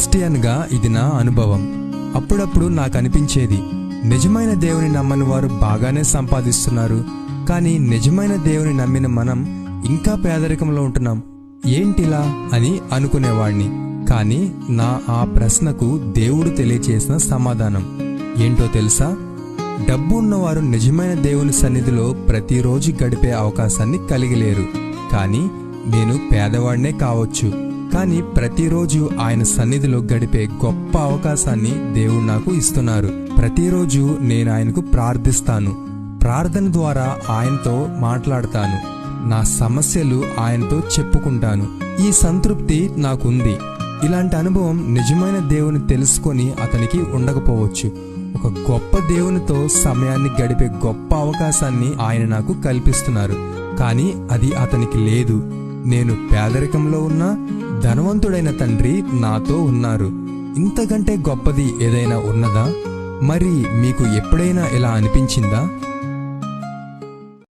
క్రిస్టియన్గా ఇది నా అనుభవం. అప్పుడప్పుడు నాకు అనిపించేది నిజమైన దేవుని నమ్మని వారు బాగానే సంపాదిస్తున్నారు కానీ నిజమైన దేవుని నమ్మిన మనం ఇంకా పేదరికంలో ఉంటున్నాం. ఏంటిలా? అని అనుకునేవాణ్ణి. కానీ నా ఆ ప్రశ్నకు దేవుడు తెలియచేసిన సమాధానం ఏంటో తెలుసా? డబ్బు ఉన్నవారు నిజమైన దేవుని సన్నిధిలో ప్రతిరోజు గడిపే అవకాశాన్ని కలిగి లేరు కానీ నేను పేదవాడినే కావచ్చు. కానీ ప్రతిరోజు ఆయన సన్నిధిలో గడిపే గొప్ప అవకాశాన్ని దేవుడు నాకు ఇస్తున్నారు. ప్రతిరోజు నేను ఆయనకు ప్రార్థిస్తాను. ప్రార్థన ద్వారా ఆయనతో మాట్లాడతాను. నా సమస్యలు ఆయనతో చెప్పుకుంటాను. ఈ సంతృప్తి నాకుంది. ఇలాంటి అనుభవం నిజమైన దేవుని తెలుసుకొని అతనికి ఉండకపోవచ్చు. ఒక గొప్ప దేవునితో సమయాన్ని గడిపే గొప్ప అవకాశాన్ని ఆయన నాకు కల్పిస్తున్నారు. కానీ అది అతనికి లేదు. నేను పేదరికంలో ఉన్నా ధనవంతుడైన తండ్రి నాతో ఉన్నారు. ఇంతకంటే గొప్పది ఏదైనా ఉన్నదా? మరి మీకు ఎప్పుడైనా ఇలా అనిపించిందా?